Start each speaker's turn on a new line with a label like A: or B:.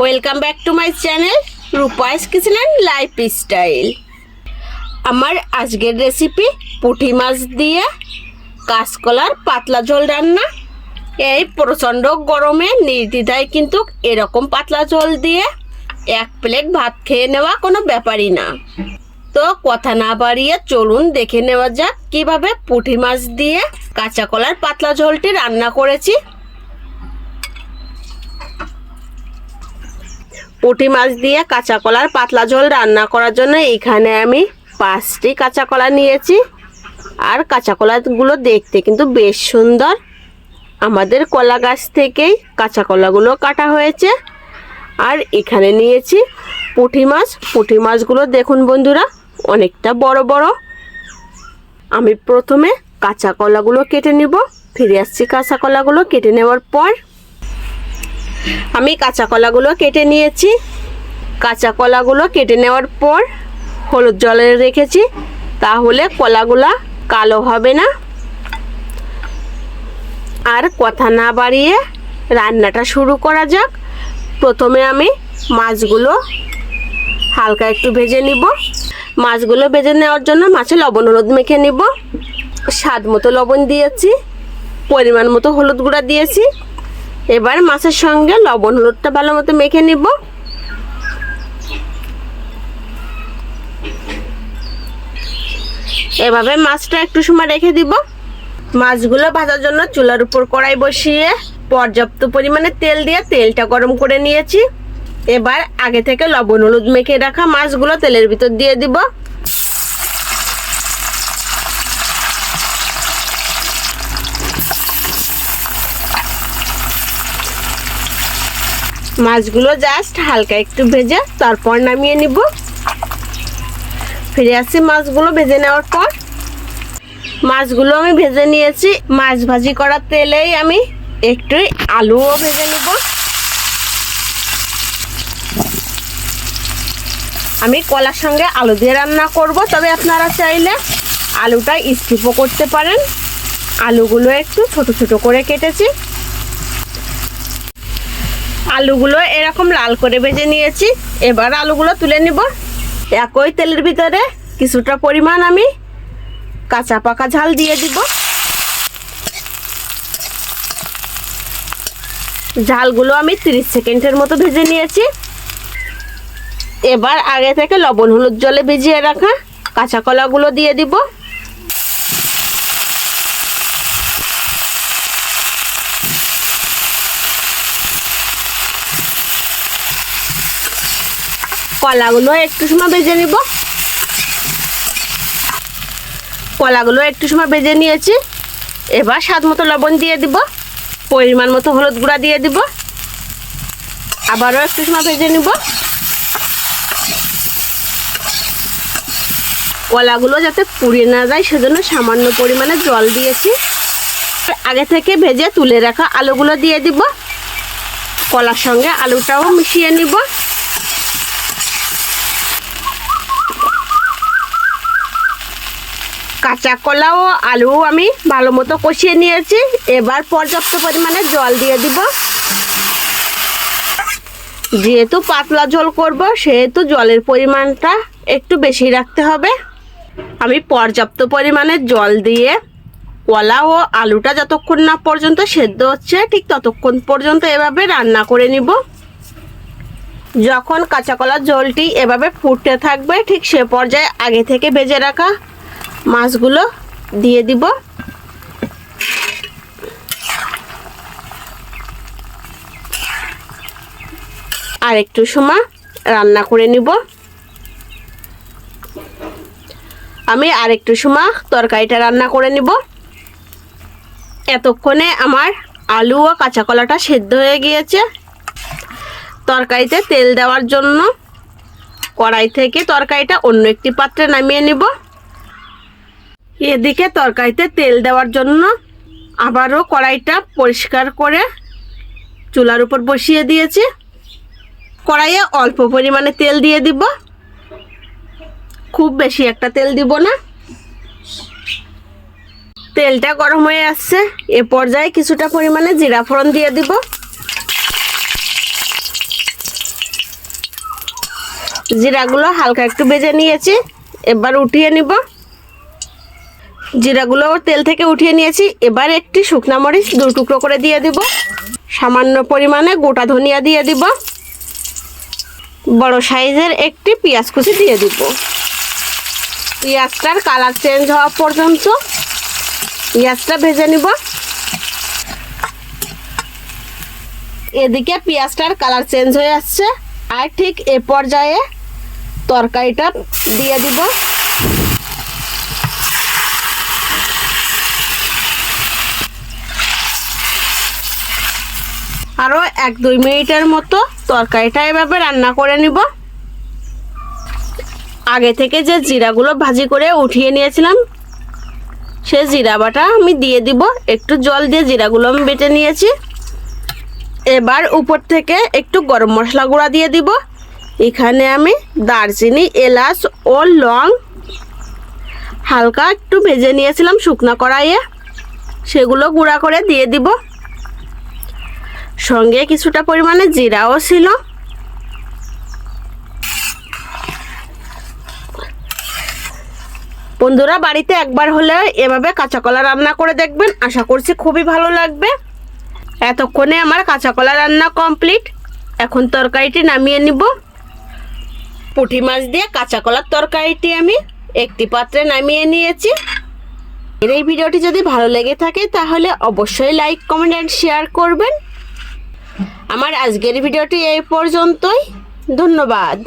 A: Welcome back to my channel Rupai's kitchen and lifestyle আমার আজকের recipe পুঁটি মাছ দিয়ে কাঁচকলার পাতলা ঝোল রান্না। এই প্রচণ্ড গরমে নির্দ্বিধায় কিন্তু এরকম পাতলা ঝোল দিয়ে এক প্লেট ভাত খেয়ে নেওয়া কোনো ব্যাপারই না। তো কথা না বাড়িয়ে চলুন দেখে নেওয়া যাক কীভাবে পুঁটি মাছ দিয়ে কাঁচা কলার পাতলা ঝোলটি রান্না করেছি। পুঁটি মাছ দিয়ে কাঁচা কলার পাতলা ঝোল রান্না করার জন্য এখানে আমি পাঁচটি কাঁচা কলা নিয়েছি। আর কাঁচা কলাগুলো দেখতে কিন্তু বেশ সুন্দর। আমাদের কলা গাছ থেকেই কাঁচা কলাগুলো কাটা হয়েছে। আর এখানে নিয়েছি পুঁটি মাছ। পুঁটি মাছগুলো দেখুন বন্ধুরা, অনেকটা বড় বড়। আমি প্রথমে কাঁচা কলাগুলো কেটে নিব। ফিরে আসছি কাঁচা কলাগুলো কেটে নেওয়ার পর আমি কাঁচা কলাগুলো কেটে নিয়েছি। কাঁচা কলাগুলো কেটে নেওয়ার পর হলুদ জলে রেখেছি। তাহলে কলাগুলা কালো হবে না। আর কথা না বাড়িয়ে রান্নাটা শুরু করা যাক। প্রথমে আমি মাছগুলো হালকা একটু ভেজে নিব। মাছগুলো ভেজে নেওয়ার জন্য মাছে লবণ হলুদ মেখে নিব। স্বাদ মতো লবণ দিয়েছি। পরিমাণ মতো হলুদ গুঁড়া দিয়েছি। এবার মাছের সঙ্গে লবণ হলুদটা ভালো মতো মেখে নিব। এভাবে মাছটা একটু সময় রেখে দিব। মাছগুলো ভাজার জন্য চুলার উপর কড়াই বসিয়ে পর্যাপ্ত পরিমাণে তেল দিয়ে তেলটা গরম করে নিয়েছি। এবার আগে থেকে লবণ হলুদ মেখে রাখা মাছগুলো তেলের ভিতর দিয়ে দিব। মাছগুলো জাস্ট হালকা একটু ভেজে তারপর নামিয়ে নিব। ফিরে আসছি মাছগুলো ভেজে নেওয়ার পর। মাছগুলো আমি ভেজে নিয়েছি। মাছ ভাজি করার তেলেই আমি একটু আলুও ভেজে নিব। আমি কলার সঙ্গে আলু দিয়ে রান্না করব, তবে আপনারা চাইলে আলুটা স্কিপও করতে পারেন। আলুগুলো একটু ছোট ছোট করে কেটেছি। আলুগুলো এরকম লাল করে ভেজে নিয়েছি। এবার আলুগুলো তুলে নিব। একই তেলের ভিতরে কিছুটা পরিমাণ আমি কাঁচা পাকা ঝাল দিয়ে দিব। ঝালগুলো আমি 30 সেকেন্ডের মতো ভেজে নিয়েছি। এবার আগে থেকে লবণ হলুদ জলে ভিজিয়ে রাখা কাঁচা কলাগুলো দিয়ে দিব। কলাগুলো একটু সময় ভেজে নিব। কলাগুলো একটু সময় ভেজে নিয়েছি। এবার স্বাদ মতো লবণ দিয়ে দিব, পরিমাণ মতো হলুদ গুঁড়া দিয়ে দিব। আবারও একটু সময় ভেজে নিব। কলাগুলো যাতে পুড়িয়ে না যায়, সেজন্য সামান্য পরিমাণে জল দিয়েছি। আগে থেকে ভেজে তুলে রাখা আলুগুলো দিয়ে দিব। কলার সঙ্গে আলুটাও মিশিয়ে নিব। কাঁচা কলা ও আলু আমি ভালো মতো কষিয়ে নিয়েছি। এবার পর্যাপ্ত পরিমাণে জল দিয়ে দিব। যেহেতু পাতলা ঝোল করব, সেহেতু জলের পরিমাণটা একটু বেশি রাখতে হবে। আমি পর্যাপ্ত পরিমাণে জল দিয়ে কলা ও আলুটা যতক্ষণ না পর্যন্ত সেদ্ধ হচ্ছে, ঠিক ততক্ষণ পর্যন্ত এভাবে রান্না করে নিব। যখন কাঁচা কলার ঝোলটি এভাবে ফুটতে থাকবে, ঠিক সে পর্যায়ে আগে থেকে ভেজে রাখা মাছগুলো দিয়ে দিব। আর একটু সময় রান্না করে নিব। আমি আর একটু সময় তরকারিটা রান্না করে নিব। এতক্ষণে আমার আলু ও কাঁচা কলাটা সেদ্ধ হয়ে গিয়েছে। তরকারিতে তেল দেওয়ার জন্য কড়াই থেকে তরকারিটা অন্য একটি পাত্রে নামিয়ে নিব। এদিকে তরকারিতে তেল দেওয়ার জন্য আবারও কড়াইটা পরিষ্কার করে চুলার উপর বসিয়ে দিয়েছি। কড়াইয়ে অল্প পরিমাণে তেল দিয়ে দিব। খুব বেশি একটা তেল দিব না। তেলটা গরম হয়ে আসছে। এ পর্যায়ে কিছুটা পরিমাণে জিরা ফোড়ন দিয়ে দিব। জিরাগুলো হালকা একটু ভেজে নিয়েছি। এবার উঠিয়ে নিব। জিরাগুলো তেল থেকে উঠিয়ে নিয়েছি। এবার একটি শুকনা মরিচ দু টুকরো করে দিয়ে দিব। সামান্য পরিমাণে গোটা ধনিয়া দিয়ে দিব। বড় সাইজের একটি পেঁয়াজ কুচি দিয়ে দিব। পেঁয়াজটার কালার চেঞ্জ হওয়া পর্যন্ত পেঁয়াজটা ভেজে নিব। এদিকে পেঁয়াজটার কালার চেঞ্জ হয়ে আসছে। আর ঠিক এ পর্যায়ে তরকারিটা দিয়ে দিব। আরও এক দুই মিনিটের মতো তরকারিটা এভাবে রান্না করে নিব। আগে থেকে যে জিরাগুলো ভাজি করে উঠিয়ে নিয়েছিলাম, সে জিরা বাটা আমি দিয়ে দিব। একটু জল দিয়ে জিরাগুলো আমি বেটে নিয়েছি। এবার উপর থেকে একটু গরম মশলা গুঁড়া দিয়ে দিব। এখানে আমি দারচিনি, এলাচ ও লং হালকা একটু ভেজে নিয়েছিলাম শুকনো কড়াইয়ে। সেগুলো গুঁড়া করে দিয়ে দিব। সঙ্গে কিছুটা পরিমাণে জিরাও ছিল। বন্ধুরা, বাড়িতে একবার হলে এভাবে কাঁচা কলা রান্না করে দেখবেন। আশা করছি খুবই ভালো লাগবে। এতক্ষণে আমার কাঁচা কলা রান্না কমপ্লিট। এখন তরকারিটি নামিয়ে নিব। পুঁটি মাছ দিয়ে কাঁচা কলার তরকারিটি আমি একটি পাত্রে নামিয়ে নিয়েছি। এর এই ভিডিওটি যদি ভালো লেগে থাকে, তাহলে অবশ্যই লাইক, কমেন্ট অ্যান্ড শেয়ার করবেন। আমার আজকের ভিডিওটি এই পর্যন্তই ধন্যবাদ।